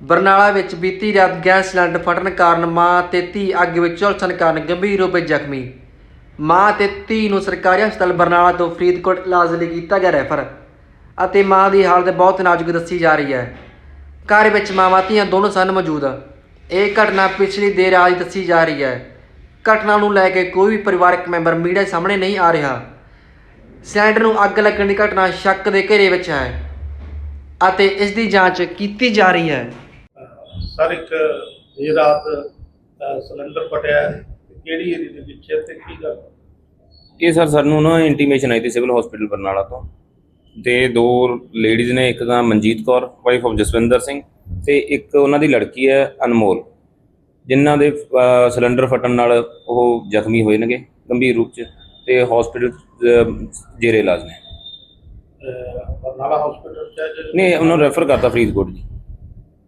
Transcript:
ਬਰਨਾਲਾ ਵਿੱਚ ਬੀਤੀ ਰਾਤ ਗੈਸ ਸਿਲੰਡਰ ਫਟਣ ਕਾਰਨ ਮਾਂ ਤੇ ਧੀ ਅੱਗ ਵਿੱਚ ਝੁਲਸਣ ਕਾਰਨ ਗੰਭੀਰ ਰੂਪ ਵਿੱਚ ਜ਼ਖਮੀ। ਮਾਂ ਤੇ ਧੀ ਨੂੰ ਸਰਕਾਰੀ ਹਸਪਤਾਲ ਬਰਨਾਲਾ ਤੋਂ ਫਰੀਦਕੋਟ ਇਲਾਜ ਲਈ ਕੀਤਾ ਗਿਆ ਰੈਫਰ ਅਤੇ ਮਾਂ ਦੀ ਹਾਲਤ ਬਹੁਤ ਨਾਜ਼ੁਕ ਦੱਸੀ ਜਾ ਰਹੀ ਹੈ। ਘਰ ਵਿੱਚ ਮਾਵਾਂ ਧੀਆਂ ਦੋਨੋਂ ਸਨ ਮੌਜੂਦ। ਇਹ ਘਟਨਾ ਪਿਛਲੀ ਦੇਰ ਰਾਤ ਦੱਸੀ ਜਾ ਰਹੀ ਹੈ। ਘਟਨਾ ਨੂੰ ਲੈ ਕੇ ਕੋਈ ਵੀ ਪਰਿਵਾਰਕ ਮੈਂਬਰ ਮੀਡੀਆ ਸਾਹਮਣੇ ਨਹੀਂ ਆ ਰਿਹਾ। ਸਿਲੰਡਰ ਨੂੰ ਅੱਗ ਲੱਗਣ ਦੀ ਘਟਨਾ ਸ਼ੱਕ ਦੇ ਘੇਰੇ ਵਿੱਚ ਹੈ ਅਤੇ ਇਸ ਦੀ ਜਾਂਚ ਕੀਤੀ ਜਾ ਰਹੀ ਹੈ। ਸਰ ਇੱਕ ਇਹ ਰਾਤ ਸਿਲੰਡਰ ਫਟਿਆ ਹੈ। ਕਿਹੜੀ ਏਰੀਆ ਦੇ ਵਿੱਚ ਹੈ ਤੇ ਕੀ ਗੱਲ? ਇਹ ਸਰ ਸਾਨੂੰ ਨਾ ਇੰਟੀਮੇਸ਼ਨ ਆਈ ਸੀ ਸਿਵਲ ਹਸਪੀਟਲ ਬਰਨਾਲਾ ਤੋਂ। ਤੇ ਦੋ ਲੇਡੀਜ਼ ਨੇ ਇੱਕ ਤਾਂ ਮਨਜੀਤ ਕੌਰ ਵਾਈਫ ਆਫ ਜਸਵਿੰਦਰ ਸਿੰਘ ਤੇ ਇੱਕ ਉਹਨਾਂ ਦੀ ਲੜਕੀ ਹੈ ਅਨਮੋਲ ਜਿਨ੍ਹਾਂ ਦੇ ਅਹ, ਸਿਲੰਡਰ ਫਟਣ ਨਾਲ ਉਹ ਜ਼ਖਮੀ ਹੋਏ ਨੇਗੇ ਗੰਭੀਰ ਰੂਪ 'ਚ ਤੇ ਹਸਪੀਟਲ ਜੇਰੇ ਇਲਾਜ ਨੇ। ਬਰਨਾਲਾ ਹਸਪੀਟਲ ਚ ਹੈ ਜਾਂ- ਨਹੀਂ ਉਹਨਾਂ ਨੂੰ ਰੈਫਰ ਕਰਤਾ ਫਰੀਦਕੋਟ ਜੀ।